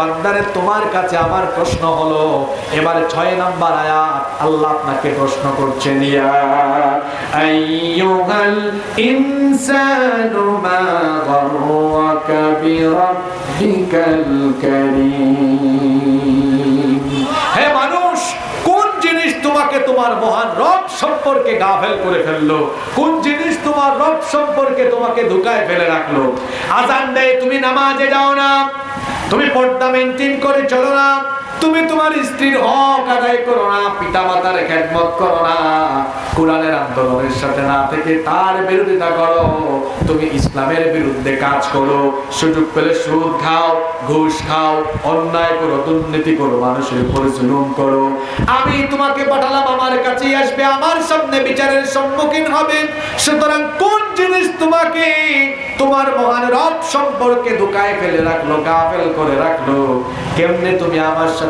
বান্দারে, তোমার কাছে আমার প্রশ্ন হলো, এবারে ছয় নাম্বার আয়াত, আল্লাহ আপনাকে প্রশ্ন করছেন হে মানুষ, কোন জিনিস তোমাকে তোমার মহান রব সম্পর্কে গাফেল করে ফেলল? কোন জিনিস তোমার রব সম্পর্কে তোমাকে ধোকায় ফেলে রাখল? আজান দেয়, তুমি নামাজে যাও না। তুমি পর্দা মেনটেন করে চলো না। তুমি তোমার স্ত্রীর হক আদায় করো না পিতা মাতার খেদমত করো না, কোরআনের আন্দোলনের সাথে না থেকে তার বিরোধিতা করো। তুমি ইসলামের বিরুদ্ধে কাজ করো, সুযোগ পেলে সুদ খাও, ঘুষ খাও, অন্যায় করো, দুর্নীতি করো, মানুষের উপর জুলুম করো। আমি তোমাকে পাঠালাম, আমার কাছে আসবে, আমার সামনে বিচারের সম্মুখীন হবে। সুতরাং কোন জিনিস তোমাকে তোমার মহান রব সম্পর্কে ধোকায় ফেলে রাখল, গাফেল করে রাখল, কেমনে তুমি আমার সাথে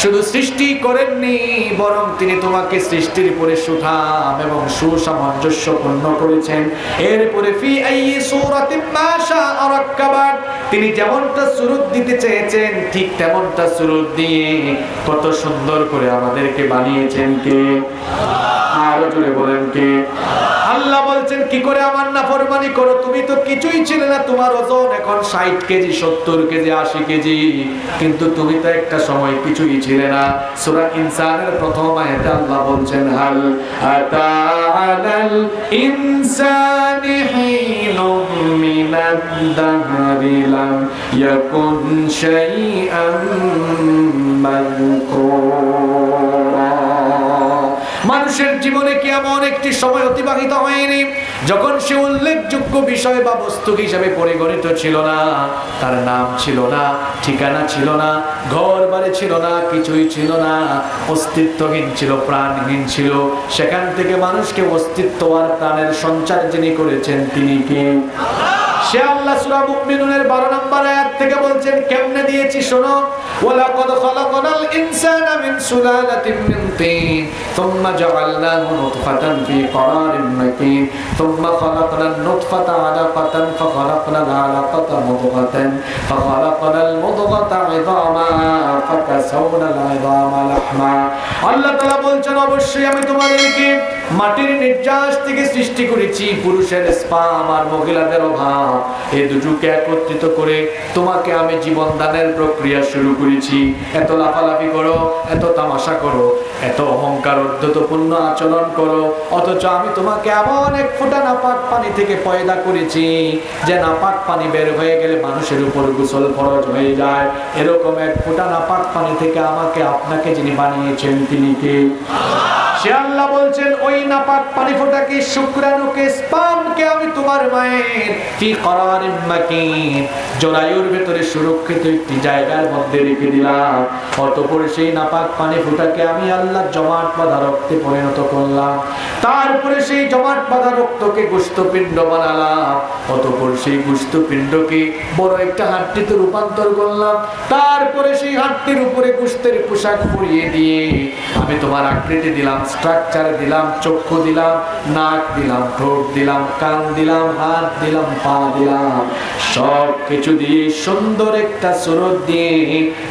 শুধু সৃষ্টি করেননি, বরং তিনি তোমাকে সৃষ্টির উপরে সুঠাম এবং সুসামঞ্জস্যপূর্ণ করেছেন। এরপরে তিনি যেমনটা সুরত দিতে চেয়েছেন, ঠিক তেমনটা সুরত দিয়ে কত সুন্দর করে আমাদেরকে বানিয়েছেন কে? আরও বলেন। বলছেন, কি করে আমার না ফরমানি করো? তুমি তো কিছুই ছিলে না। তোমার ওজন এখন ষাট কেজি, সত্তর কেজি, আশি কেজি। কিন্তু তুমি তো একটা সময় কিছুই ছিলে না। সূরা ইনসানের প্রথম আয়াতে আল্লাহ বলছেন, হাল আতা আলাল ইনসানি হিনুম মিনাদ দাহরি ইয়াকুন শাইআম মাযকুরা। মানুষের জীবনে কি এমন একটি সময় অতিবাহিত হয়নি? যখন সে উল্লেখযোগ্য বিষয় বা বস্তু হিসাবে পরিগণিত ছিল না, তার নাম ছিল না, ঠিকানা ছিল না ঘর বাড়ি ছিল না, কিছুই ছিল না, অস্তিত্বহীন ছিল, প্রাণহীন ছিল। সেখান থেকে মানুষকে অস্তিত্ব আর প্রাণের সঞ্চার যিনি করেছেন, তিনি কি? সে আল্লাহ সূরা মুমিনুনের 12 নম্বর আয়াত থেকে বলছেন, কেমনে দিয়েছি শোনো? ওয়ালাকাদ খালাকনাল ইনসানা মিন সুলালাতিন মিন তিন থুম্মা জাআলনাহু নুতফাতান ফি করারিন মাকিন থুম্মা খালাকনান নুতফাতা আলাকাতান, ফাখালাকনাল আলাকাতা মুদগাতান, ফাখালাকনাল মুদগাতা ইযামা ফাকাসাওনাল ইযামা লাহমা। আল্লাহ তাআলা বলছেন, অবশ্যই আমি তোমাদেরকে মাটির নির্যাস থেকে সৃষ্টি করেছি পুরুষের স্পাম আর মহিলাদের অভাব। এই দুটোকে একত্রিত করে তোমাকে আমি জীবন দানের প্রক্রিয়া শুরু করেছি। এত লাফালাফি করো, এত তামাশা করো, এত অহংকার উদ্ধতপূর্ণ আচরণ করো, অথচ আমি তোমাকে এমন এক ফোঁটা নাপাক পানি থেকে পয়দা করেছি, যে নাপাক পানি বের হয়ে গেলে মানুষের উপর গোসল ফরজ হয়ে যায়। এরকম এক ফোঁটা নাপাক পানি থেকে আমাকে আপনাকে যিনি বানিয়েছেন তিনি কে? সে আল্লাহ বলছেন, ওই নাপাক পানি ফোটাকে শুক্রাণুকে স্পামকে আমি তোমার মায়ের? কি করার মাকিন। জরায়ুর ভেতরে সুরক্ষিত একটি জায়গার মধ্যে রেখে দিলাম। অতঃপর সেই নাপাক পানি ফোটাকে আমি আল্লাহ জমাট বাঁধা রক্তে পরিণত করলাম। তারপরে সেই জমাট বাঁধা রক্তকে গুস্তপিণ্ড বানালাম। অতঃপর সেই গুস্তপিণ্ডকে বড় একটা হাড্ডিতে রূপান্তর করলাম। তারপরে সেই হাড্ডির উপরে গুস্তের পোশাক পরিয়ে দিয়ে আমি তোমার আকৃতি দিলাম। স্ট্রাকচার দিলাম, চক্ষু দিলাম, নাক দিলাম, ঠোঁট দিলাম, কান দিলাম, হাত দিলাম, পা দিলাম। সব কিছু দিয়ে সুন্দর একটা সুরত দিয়ে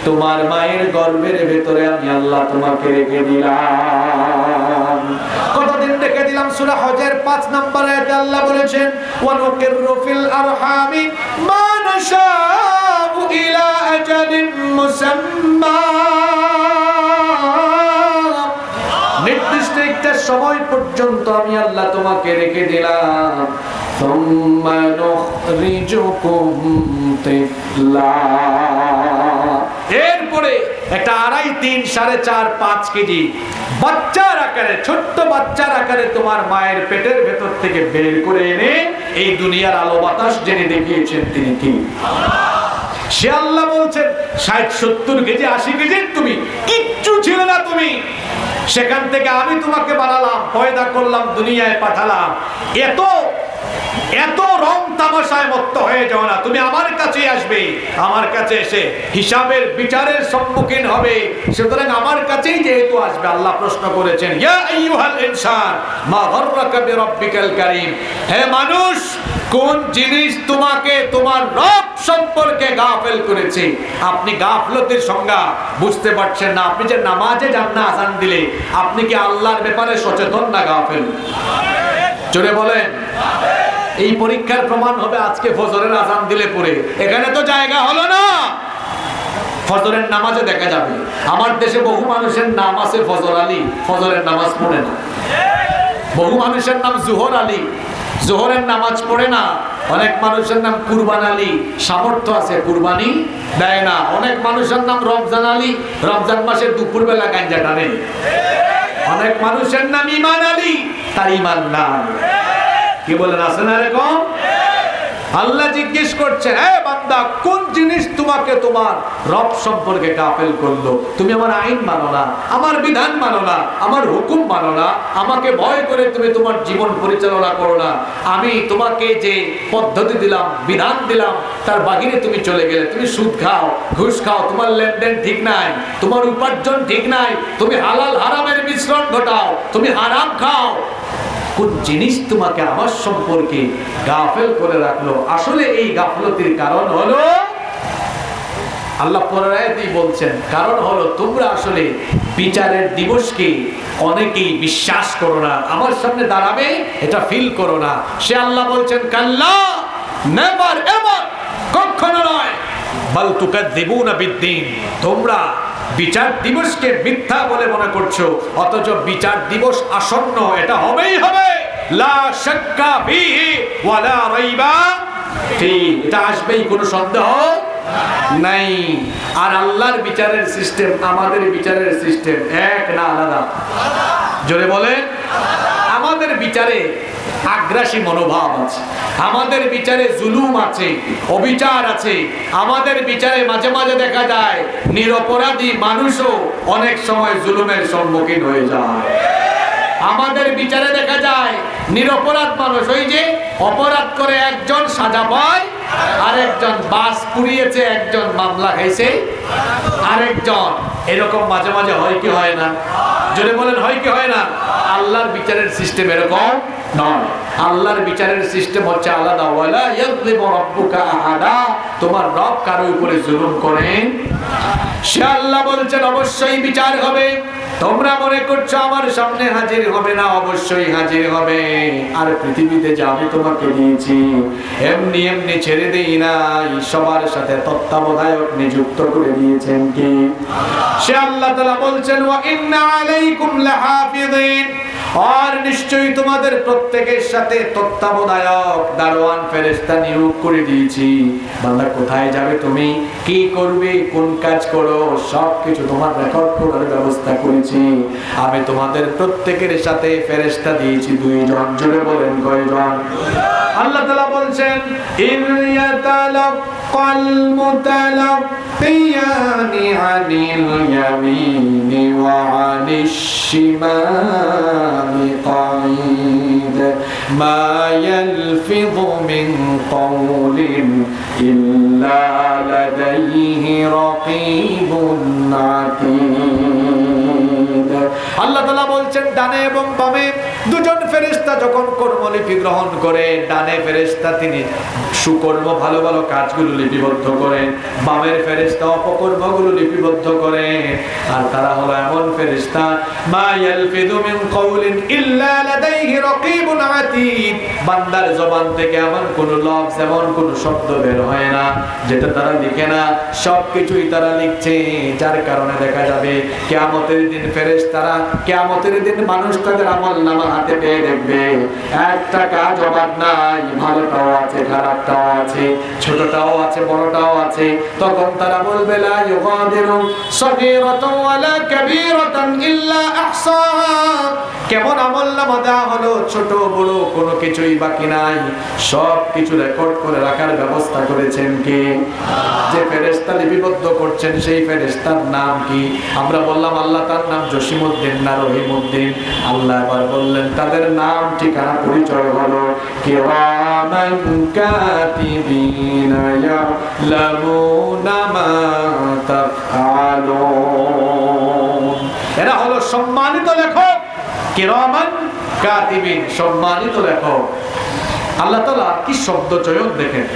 তোমার মায়ের গর্ভের ভেতরে আমি আল্লাহ তোমাকে রেখে দিলাম। কতদিন দিলাম সূরা হজের 5 নম্বর আল্লাহ বলেছেন একটা সময় পর্যন্ত আমি আল্লাহ তোমাকে রেখে দিলাম। এরপরে একটা আড়াই, তিন, সাড়ে চার, পাঁচ কেজি বাচ্চার আকারে, ছোট্ট বাচ্চার আকারে তোমার মায়ের পেটের ভেতর থেকে বের করে এনে এই দুনিয়ার আলো বাতাস জেনে দেখিয়েছেন তিনি কি? সে আল্লাহ বলছেন, ষাট, সত্তর কেজি, আশি কেজি তুমি, কিচ্ছু ছিল না তুমি। সেখান থেকে আমি তোমাকে বানালাম পয়দা করলাম দুনিয়ায় পাঠালাম। এত এত রং তামাশায় মত্ত হয়ে যাও না, তুমি আমার কাছে আসবে, আমার কাছে এসে হিসাবের বিচারের সম্মুখীন হবে, সুতরাং আমার কাছেই যেহেতু আসবে, আল্লাহ প্রশ্ন করেছেন, ইয়া আইয়ুহাল ইনসান, মা গররাকা বিরাব্বিকাল কারীম হে মানুষ, কোন জিনিস তোমাকে তোমার রব সম্পর্কে গাফেল করেছে? আপনি গাফলতের সংজ্ঞা বুঝতে পারছেন না, আপনি যে নামাজে যান না আজান দিলে, আপনি কি আল্লাহর ব্যাপারে সচেতন না গাফেল? জোরে বলেন। এই পরীক্ষার প্রমাণ হবে আজকে ফজরের আজান দিলে পরে। এখানে তো জায়গা হলো না। ফজরের নামাজে দেখা যাবে। আমার দেশে বহু মানুষের নাম আছে ফজর আলী। ফজরের নামাজ পড়ে না। বহু মানুষের নাম জোহর আলী। জোহরের নামাজ পড়ে না। অনেক মানুষের নাম কুরবান আলী। সামর্থ্য আছে, কুরবানি দেয় না। অনেক মানুষের নাম রমজান আলী। রমজান মাসের দুপুরবেলা গাঞ্জা টানে। অনেক মানুষের নাম ইমান আলী। তার ইমান নাই। কি বলেন, আছে না এরকম? আল্লাহ জিজ্ঞেস করছে হ্যাঁ বান্দা, কোন জিনিস তোমাকে তোমার রব সম্পর্কে গাফেল করল? তুমি আমার আইন মানো না, আমার বিধান মানো না, আমার হুকুম মানো না, আমাকে ভয় করে তুমি তোমার জীবন পরিচালনা করো না। আমি তোমাকে যে পদ্ধতি দিলাম, বিধান দিলাম, তার বাহিরে তুমি চলে গেলে। তুমি সুদ খাও, ঘুষ খাও, তোমার লেনদেন ঠিক নাই, তোমার উপার্জন ঠিক নাই, তুমি হালাল হারামের মিশ্রণ ঘটাও, তুমি হারাম খাও কোন জিনিস তোমাকে আমার সম্পর্কে গাফেল করে রাখল। আসলে এই গাফলতির কারণ হলো, আল্লাহ পরায়াতেই বলছেন, কারণ হলো তোমরা আসলে বিচারের দিবসকে অনেকেই বিশ্বাস করো না। আমার সামনে দাঁড়াবে, এটা ফিল করো না। সে আল্লাহ বলছেন, কাল্লা নেভার কখনো নয়। বল তুকাদ্দিবুনা বিদ্দিন, তোমরা বিচার দিবসকে মিথ্যা বলে মনে করছ, অথচ বিচার দিবস আসন্ন, এটা হবেই হবে। এটা আসবেই, কোনো সন্দেহ নাই। আর আল্লাহর বিচারের সিস্টেম আমাদের বিচারের সিস্টেম এক না আলাদা? জোরে বলেন। আমাদের বিচারে আগ্রাসী মনোভাব আছে। আমাদের বিচারে জুলুম আছে, অবিচার আছে। আমাদের বিচারে মাঝে মাঝে দেখা যায়, নিরপরাধী মানুষও অনেক সময় জুলুমের সম্মুখীন হয়ে যায়। আমাদের বিচারে দেখা যায়, নিরপরাধ মানুষ, ওই যে অপরাধ করে একজন সাজা পায়, আরেকজন বাস পুড়িয়েছে, একজন মামলা খাইছে, আরেকজন, এরকম মাঝে মাঝে হয় কি হয় না? জোরে বলেন, হয় কি হয় না? আল্লাহর বিচারের সিস্টেম এরকম নয় আল্লাহর বিচারের সিস্টেম হচ্ছে আলাদা। ওয়ালা রাব্বুকা আহাদা। তোমার রব কারও উপরে জুলুম করেন সে আল্লাহ বলছেন, অবশ্যই বিচার হবে। তোমরা মনে করছ আমার সামনে হাজির হবে না? অবশ্যই হাজির হবে। আর পৃথিবীতে যা আমি তোমাকে দিয়েছি, এমনি এমনি ছেড়ে দেই নাই। সবার সাথে তত্ত্বাবধায়ক নিযুক্ত করে দিয়েছেন কি? সে আল্লাহ তাআলা বলছেন, ওয়া ইন্না আলাইকুম লাহাফিযিন। আর নিশ্চয়ই তোমাদের প্রত্যেকের সাথে তত্ত্বাবধায়ক দারোয়ান ফেরেশতা নিয়োগ করে দিয়েছি। বান্দা, কোথায় যাবে তুমি? কি করবে? কোন কাজ করো? সব কিছু তোমার রেকর্ড করার ব্যবস্থা করেছি। আমি তোমাদের প্রত্যেকের সাথে ফেরেস্তা দিয়েছি। দুইজন জুড়ে বলেন কয়জন? আল্লাহ তালা বলছেন মুতালাক্কিয়ানি আনিল ইয়ামিনি ওয়া আনিশ শিমালি قعيد ما يلفظ من قول إلا لديه رقيب عتيد আল্লাহ তালা বলছেন ডানে এবং বামে দুজন ফেরেস্তা যখন কর্মলিপি গ্রহণ করে, ডানে ফেরেস্তা তিনি সুকর্ম, ভালো ভালো কাজগুলো লিপিবদ্ধ করেন বামের ফেরেস্তা অপকর্মগুলো লিপিবদ্ধ করে, আর তারা হলো এমন ফেরেস্তা মা ইয়ালফিদু মিন কওলিন ইল্লা লাদাইহি রাকিবুন বান্দার জবান থেকে এমন কোন লফজ, এমন কোন শব্দ বের হয় না, যেটা তারা লিখে না। সবকিছুই তারা লিখছে, যার কারণে দেখা যাবে, কিয়ামতের দিন ফেরেশতারা, কিয়ামতের দিন মানুষ তাদের আমল নামা হাতে পেয়ে দেখবে। একটা কাজ অবাদ নাই। ভালোটাও আছে, খারাপটাও আছে, ছোটটাও আছে, বড়টাও আছে। তখন তারা বলবে, লা ইউগাদিরু ওয়ালা কাবীরাতান ইল্লা আহসাহা কেমন আমল নামা দেওয়া হলো, ছোট, বড়, কোনো কিছুই বাকি নাই। সব কিছু রেকর্ড করে রাখার ব্যবস্থা করেছেন কে? যে ফেরেশতা লিপিবদ্ধ করছেন, সেই ফেরেশতার নাম কি? আমরা বললাম, আল্লাহ তার নাম জসিমউদ্দিন না রহিমউদ্দিন। আল্লাহ এবার বললেন তাদের নাম, ঠিকানা, পরিচয় হলো এরা হলো সম্মানিত লেখক কিরামান কাতিবিন সম্মানিত লেখক। আল্লাহ তালা কি শব্দ চয়ন দেখেন?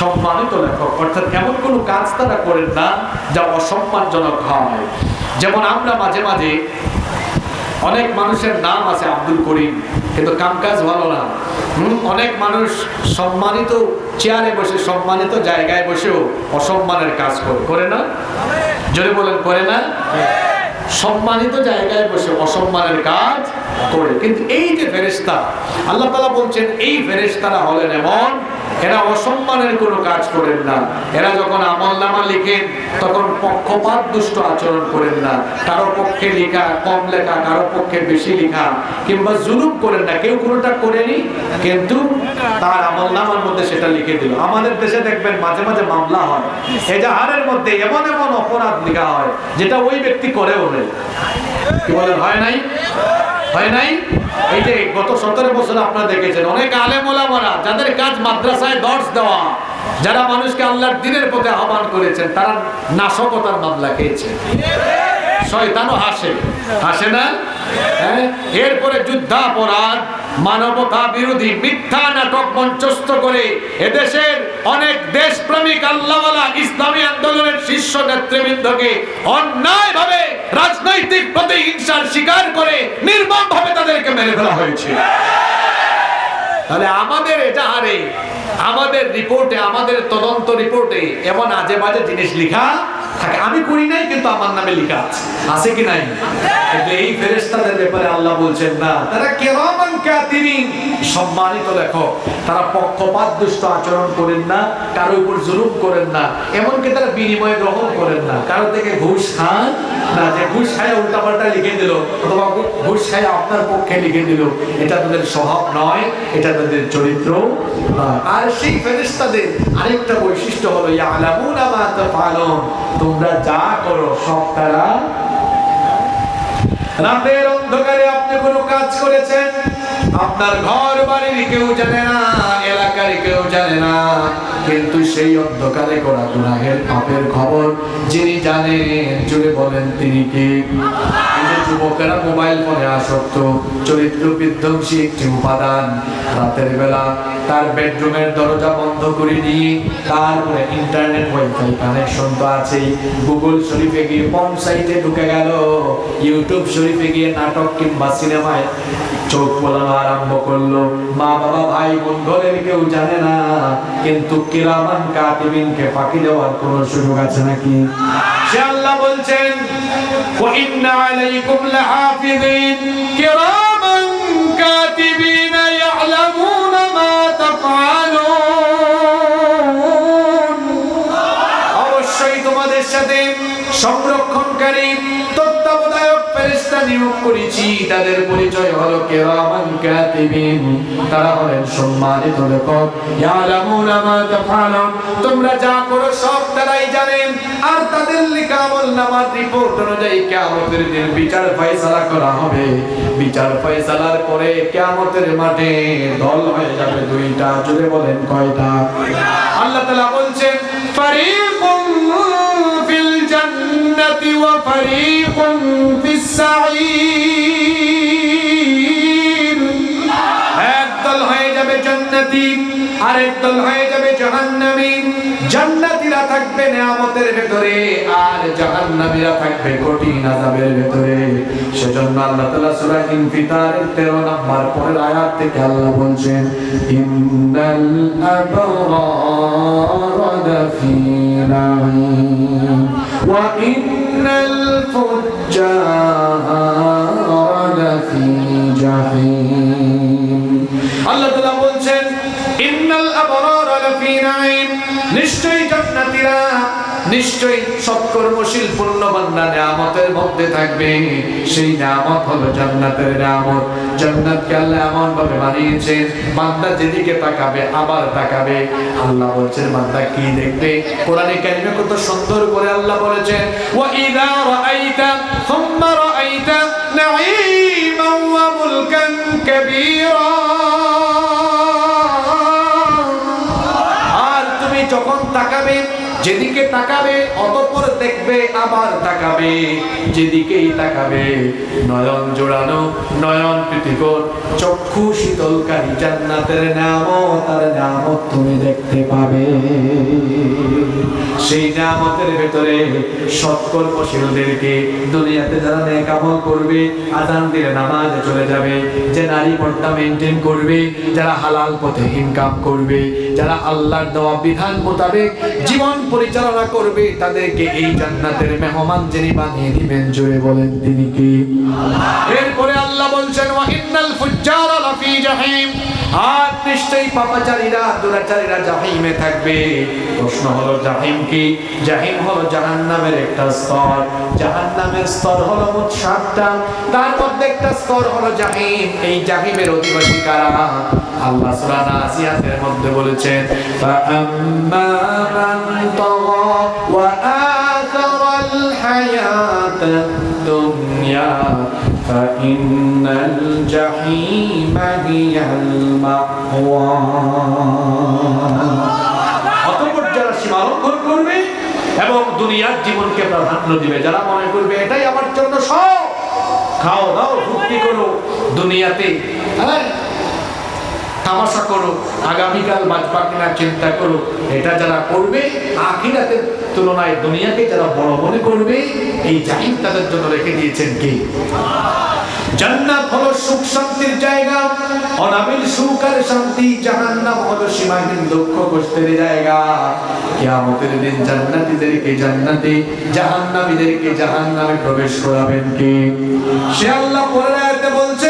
সম্মানিত লেখক, অর্থাৎ এমন কোনো কাজ তারা করেন না যা অসম্মানজনক হয়। যেমন আমরা মাঝে মাঝে অনেক মানুষের নাম আছে আব্দুল করিম, কিন্তু কামকাজ ভালো না। অনেক মানুষ সম্মানিত চেয়ারে বসে, সম্মানিত জায়গায় বসেও অসম্মানের কাজ করে না? যদি বলেন, করে না? সম্মানিত জায়গায় বসে অসম্মানের কাজ করে। কিন্তু এই যে ফেরেস্তা আল্লাহ বলছেন, এই ফেরেস্তারা হলেন এমন এরা অসম্মানের কোনো কাজ করেন না। এরা যখন আমল নামা লিখেন, তখন পক্ষপাত দুষ্ট আচরণ করেন না। কারও পক্ষে লেখা কম লেখা, কারও পক্ষে বেশি লেখা, কিংবা জুলুম করেন না। কেউ কোনোটা করেনি, কিন্তু তার আমল নামার মধ্যে সেটা লিখে দিল। আমাদের দেশে দেখবেন মাঝে মাঝে মামলা হয়। এজাহারের মধ্যে এমন এমন অপরাধ লেখা হয়, যেটা ওই ব্যক্তি করেও নেই। কি বলেন, হয় নাই? হয় নাই? এই যে গত সতেরো বছর আপনারা দেখেছেন, অনেক আলেম ওলামারা যাদের কাজ মাদ্রাসায় দর্শ দেওয়া, যারা মানুষকে আল্লাহর দিনের পথে আহ্বান করেছেন, তারা নাশকতার মামলা খেয়েছে। শয়তানও হাসে। হাসে না? হ্যাঁ? এরপরে যুদ্ধাপরাধ মানবতা বিরোধী মিথ্যা নাটক মঞ্চস্থ করে এদেশের অনেক দেশপ্রেমিক আল্লাহওয়ালা ইসলামী আন্দোলনের শীর্ষ নেতৃবৃন্দকে অন্যায় ভাবে রাজনৈতিক প্রতিহিংসার শিকার করে নির্মম ভাবে তাদেরকে মেরে ফেলা হয়েছে। তাহলে আমাদের এটা হারে আমাদের রিপোর্টে, আমাদের তদন্ত রিপোর্টে এমন আজে বাজে জিনিস লেখা থাকে। আমি করি নাই, কিন্তু আমার নামে লেখা আছে। আছে কি নাই? এই ফেরেশতাদের ব্যাপারে আল্লাহ বলছেন, না, তারা কেরামান সম্মানিত তারা পক্ষপাত দুষ্ট আচরণ করেন না, কারও উপর জুলুম করেন না, এমনকি তারা বিনিময় গ্রহণ করেন না। কারও থেকে ঘুষ খান না, যে ঘুষ উল্টাপাল্টা লিখে দিল, অথবা ঘুষ খায় আপনার পক্ষে লিখে দিল, এটা তাদের স্বভাব নয়, এটা তাদের চরিত্র। আর সেই ফেরেশতাদের আরেকটা বৈশিষ্ট্য হলো, ইয়ালামুনা মা তাফআলুন তোমরা যা করো সব তারা রাতের অন্ধকারে আপনি কোনো কাজ করেছেন? আপনার ঘর বাড়ির কেউ জানে না, এলাকার কেউ জানে না, কিন্তু সেই অন্ধকারে করা গুনাহের পাপের খবর যিনি জানেন, জুড়ে বলেন তিনি কি? যুবকেরা মোবাইল ফোনে আসক্ত, চরিত্র বিধ্বংসী একটি উপাদান। রাতের বেলা তার বেডরুমের দরজা বন্ধ করে দিয়ে তারপরে ইন্টারনেট ওয়াইফাই কানেকশন তো আছেই। গুগল শরীফে গিয়ে পম সাইটে ঢুকে গেল। ইউটিউব শরীফে গিয়ে নাটক কিংবা সিনেমায় চোখ বলানো আরম্ভ করল। মা, বাবা, ভাই, বোন ঘরের কেউ জানে না, কিন্তু কিরামান, কাতিবিনকে ফাঁকি দেওয়ার কোনো সুযোগ আছে নাকি? সে আল্লাহ موت وإن عليكم لحافظين. كراما كاتبين يعلمون ما تفعلون. নিয়োগ করেছি, তাদের পরিচয় হলো কিরামান কাতিবিন। তারা হলেন সম্মানিত লেখক। ইয়ালামুনা মা তাফআলুন তোমরা যা করো সব তারাই জানেন আর তাদের লেখা আমল নামার রিপোর্ট অনুযায়ী কিয়ামতের দিন বিচার ফয়সালা করা হবে। বিচার ফয়সালার পরে কিয়ামতের মাঠে দল হয়ে যাবে দুইটা। জুড়ে বলেন কয়টা? আল্লাহ তাআলা বলছেন, ফারিকুম ফিল জান্নাতি ওয়া ফারিকুম ফিস সাঈর একদল হয়ে যাবে জান্নাতি, আরেক দল হয়ে যাবে জাহান্নামী। জান্নাতীরা থাকবে নিয়ামতের ভেতরে, আর জাহান্নামীরা থাকবে কঠিন আযাবের ভেতরে। সেজন্য আল্লাহ তাআলা সূরা ইনফিতারের 13 নম্বর পরের আয়াত থেকে আল্লাহ বলছেন, ইন্নাল আবরারা লাফি নাঈম وإن الفجار لفي جحيم আল্লাহ তাআলা বলছেন ইন্নাল আবরার লাফি নাঈম নিশ্চয়ই জান্নাতীরা নিশ্চয়ই সৎকর্মশীল পূর্ণ বান্দা নিয়ামতের মধ্যে থাকবে। সেই নিয়ামত হলো জান্নাতের নিয়ামত। জান্নাতকে আল্লাহ এমন ভাবে বানিয়েছেন, বান্দা যেদিকে তাকাবে, আবার তাকাবে। আল্লাহ বলছেন, বান্দা কি দেখবে? কোরআনে কারিমে কত সুন্দর করে আল্লাহ বলেছেন, ওয়া ইযা রাআইতা, সুম্মা রাআইতা নাঈমান ওয়া মুলকান কাবীরা। আর তুমি যখন তাকাবে যেদিকে তাকাবে, অতঃপর দেখবে, আবার তাকাবে। যেদিকেই তাকাবে, নয়ন জোড়ানো, নয়ন প্রীতিকর চক্ষু শীতলকারী, জান্নাতের নামত আর নামত তুমি দেখতে পাবে। সেই নামতের ভেতরে সৎকর্মশীলদেরকে দুনিয়াতে যারা নেক আমল করবে, আজান দিলে নামাজে চলে যাবে। যে নারী পর্দা মেনটেন করবে, যারা হালাল পথে ইনকাম করবে, যারা আল্লাহর দেওয়া বিধান মোতাবেক জীবন পরিচালনা করবে তাদেরকে এই জান্নাতের মেহমান যিনি বানিয়ে দিবেন জোরে বলেন তিনি কি? এরপরে আল্লাহ বলছেন ওয়া ইন্নাল ফুজ্জারা লাফি জাহিম। আর নিশ্চয়ই পাপাচারীরা, দুরাচারীরা জাহিমে থাকবে। প্রশ্ন হলো, জাহিম কি? জাহিম হলো জাহান্নামের একটা স্তর। জাহান্নামের স্তর হলো মোট সাতটা তার মধ্যে একটা স্তর হলো জাহিম। এই জাহিমের অধিবাসী কারা? আল্লাহ সূরা নাসিয়াতের মধ্যে বলেছেন দুনিয়া فإن الجحيم هي المأوى অতঃপর যারা সীমা লঙ্ঘন করবে এবং দুনিয়ার জীবনকে প্রাধান্য দিবে যারা মনে করবে এটাই আমার জন্য সব খাও দাও ফুর্তি করো দুনিয়াতে হ্যাঁ তামাশা করো, আগামীকাল বাঁচবা কিনা চিন্তা করো। এটা যারা করবে, আখিরাতের তুলনায় দুনিয়াকে যারা বড় মনে করবে, এই জাহিম তাদের জন্য রেখে দিয়েছেন কে? জান্নাত হলো সুখ শান্তির জায়গা অনাবিল সুখ আর শান্তি, জাহান্নাম হলো সীমাহীন দুঃখ কষ্টের জায়গা। কিয়ামতের দিন জান্নাতীদেরকে জান্নাতে, জাহান্নামীদেরকে জাহান্নামে প্রবেশ করাবেন কে? সে আল্লাহ বলছেন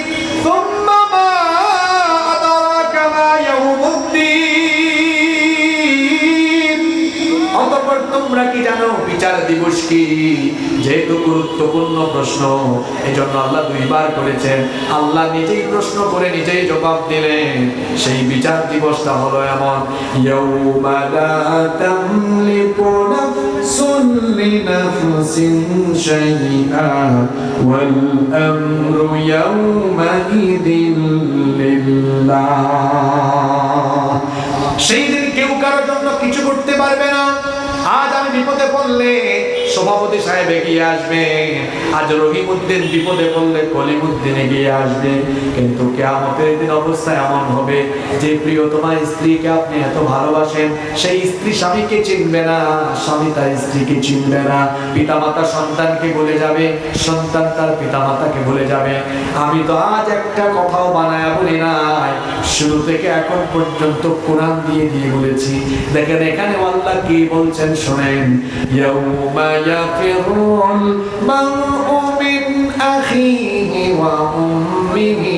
অতঃপর তোমরা কি জানো? বিচার দিবস কি? যেহেতু গুরুত্বপূর্ণ প্রশ্ন এই জন্য আল্লাহ দুইবার করেছেন। আল্লাহ নিজেই প্রশ্ন করে নিজেই জবাব দিলেন। সেই বিচার দিবসটা হলো এমন সেই দিন কেউ কারোর জন্য কিছু করতে পারবে না। আজ আমি বিপদে পড়লে সভাপতি সাহেব এগিয়ে আসবে। আজ রহিমউদ্দিন বিপদে পড়লে কলিমুদ্দিন এগিয়ে আসবে। কিন্তু কেয়ামতের দিন অবস্থা এমন হবে যে প্রিয়তমা স্ত্রীকে আপনি এত ভালোবাসেন, সেই স্ত্রী স্বামীকে চিনবে না, স্বামী তার স্ত্রীকে চিনবে না। পিতামাতা সন্তানকে বলে যাবে, সন্তান তার পিতামাতাকে বলে যাবে। আমি তো আজ একটা কথাও বানায় বলি নাই। শুরু থেকে এখন পর্যন্ত কোরআন দিয়ে দিয়ে বলেছি। দেখেন এখানে আল্লাহ কি বলছেন শোনেন। ইয়াউমা মারউ মিন আখিহি ওয়া উম্মিহি